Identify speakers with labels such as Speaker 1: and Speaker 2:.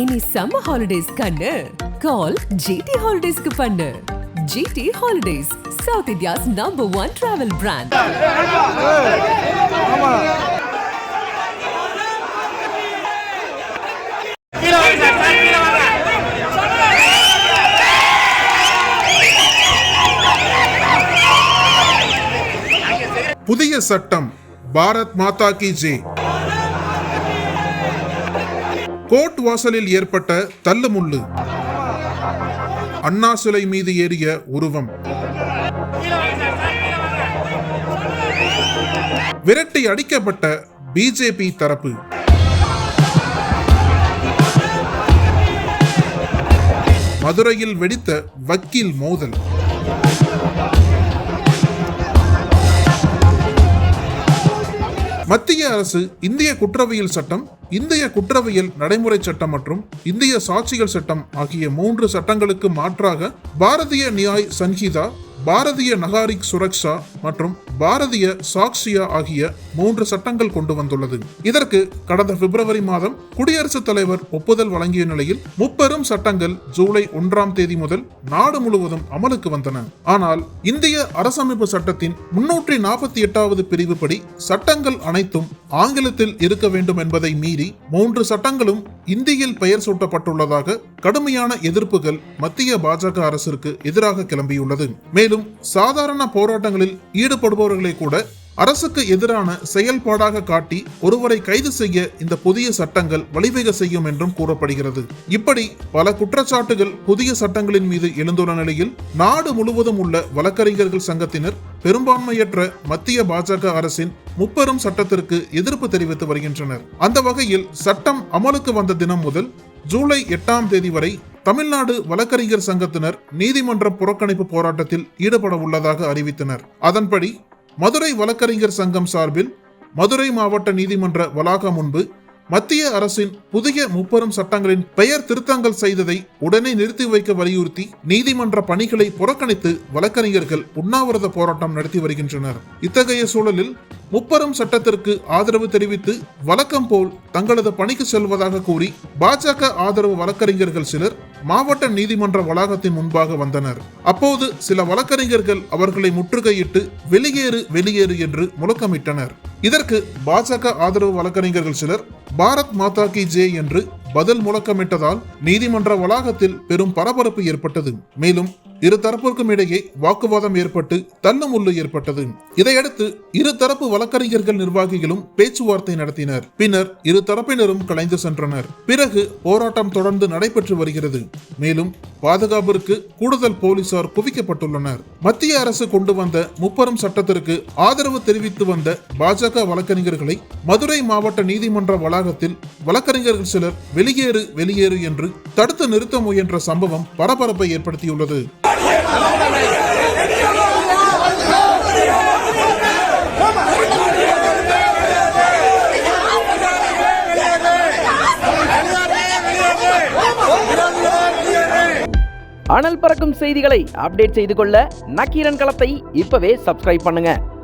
Speaker 1: Any summer holidays கண்ணு. கால் GT ஹாலிடேஸ்க்கு பண்ணு. GT holidays South India's number one travel brand
Speaker 2: புதிய சட்டம் பாரத் மாதா கி ஜே. கோர்ட் வாசலில் ஏற்பட்ட தள்ளுமுள்ளு. அண்ணா சிலை மீது ஏறிய உருவம். விரட்டி அடிக்கப்பட்ட பிஜேபி தரப்பு. மதுரையில் வெடித்த வக்கீல் மோதல். மத்திய அரசு இந்திய குற்றவியல் சட்டம் இந்திய குற்றவியல் நடைமுறை சட்டம் மற்றும் இந்திய சாட்சிகள் சட்டம் ஆகிய மூன்று சட்டங்களுக்கு மாற்றாக பாரதிய நியாய் சன்ஹிதா பாரதிய நகாரிக் சுரக்ஷா மற்றும் பாரதிய சாக்ஷியா ஆகிய மூன்று சட்டங்கள் கொண்டு வந்துள்ளது. இதற்கு கடந்த பிப்ரவரி மாதம் குடியரசுத் தலைவர் ஒப்புதல் வழங்கிய நிலையில் முப்பெரும் சட்டங்கள் ஜூலை ஒன்றாம் தேதி முதல் நாடு முழுவதும் அமலுக்கு வந்தன. ஆனால் இந்திய அரசமைப்பு சட்டத்தின் முன்னூற்றி நாற்பத்தி எட்டாவது பிரிவு படி சட்டங்கள் அனைத்தும் ஆங்கிலத்தில் இருக்க வேண்டும் என்பதை மீறி மூன்று சட்டங்களும் இந்தியில் பெயர் சூட்டப்பட்டுள்ளதாக கடுமையான எதிர்ப்புகள் மத்திய பாஜக அரசிற்கு எதிராக கிளம்பியுள்ளது. மேலும் சாதாரண போராட்டங்களில் ஈடுபடுபவர்களை கூட அரசுக்கு எதிரான செயல்பாடாக காட்டி ஒருவரை கைது செய்ய இந்த புதிய சட்டங்கள் வழிவகை செய்யும் என்றும் கூறப்படுகிறது. இப்படி பல குற்றச்சாட்டுகள் புதிய சட்டங்களின் மீது எழுந்துள்ள நிலையில் நாடு முழுவதும் உள்ள வழக்கறிஞர்கள் சங்கத்தினர் பெரும்பான்மையற்ற மத்திய பாஜக அரசின் முப்பெரும் சட்டத்திற்கு எதிர்ப்பு தெரிவித்து வருகின்றனர். அந்த வகையில் சட்டம் அமலுக்கு வந்த தினம் முதல் ஜூலை எட்டாம் தேதி வரை தமிழ்நாடு வழக்கறிஞர் சங்கத்தினர் நீதிமன்ற புறக்கணிப்பு போராட்டத்தில் ஈடுபட உள்ளதாக அறிவித்தனர். அதன்படி மதுரை வழக்கறிஞர் சங்கம் சார்பில் மதுரை மாவட்ட நீதிமன்ற வளாகம் முன்பு மத்திய அரசின் புதிய முப்பெரும் சட்டங்களின் பெயர் திருத்தங்கள் செய்ததை உடனே நிறுத்தி வைக்க வலியுறுத்தி நீதிமன்ற பணிகளை புறக்கணித்து வழக்கறிஞர்கள் உண்ணாவிரத போராட்டம் நடத்தி வருகின்றனர். இத்தகைய சூழலில் முப்பெரும் சட்டத்திற்கு ஆதரவு தெரிவித்து வழக்கம் போல் தங்களது பணிக்கு செல்வதாக கூறி பாஜக ஆதரவு வழக்கறிஞர்கள் சிலர் மாவட்ட நீதிமன்ற வளாகத்தின் முன்பாக வந்தனர். அப்போது சில வழக்கறிஞர்கள் அவர்களை முற்றுகையிட்டு வெளியேறு வெளியேறு என்று முழக்கமிட்டனர். இதற்கு பாஜக ஆதரவு வழக்கறிஞர்கள் சிலர் பாரத் மாதா கி ஜே என்று பதில் முழக்கமிட்டதால் நீதிமன்ற வளாகத்தில் பெரும் பரபரப்பு ஏற்பட்டது. மேலும் இரு தரப்பிற்கும் இடையே வாக்குவாதம் ஏற்பட்டு தள்ளுமுள்ளு ஏற்பட்டது. இதையடுத்து இரு தரப்பு வழக்கறிஞர்கள் நிர்வாகிகளும் பேச்சுவார்த்தை நடத்தினர். பின்னர் இரு தரப்பினரும் கலைந்து சென்றனர். பிறகு போராட்டம் தொடர்ந்து நடைபெற்று வருகிறது. மேலும் பாதுகாப்பிற்கு கூடுதல் போலீசார் குவிக்கப்பட்டுள்ளனர். மத்திய அரசு கொண்டு வந்த முப்பெரும் சட்டத்திற்கு ஆதரவு தெரிவித்து வந்த பாஜக வழக்கறிஞர்களை மதுரை மாவட்ட நீதிமன்ற வளாகத்தில் வழக்கறிஞர்கள் சிலர் வெளியேறு வெளியேறு என்று தடுத்து நிறுத்த முயன்ற சம்பவம் பரபரப்பை ஏற்படுத்தியுள்ளது.
Speaker 3: அனல் பறக்கும் செய்திகளை அப்டேட் செய்து கொள்ள நக்கீரன் களத்தை இப்பவே சப்ஸ்கிரைப் பண்ணுங்க.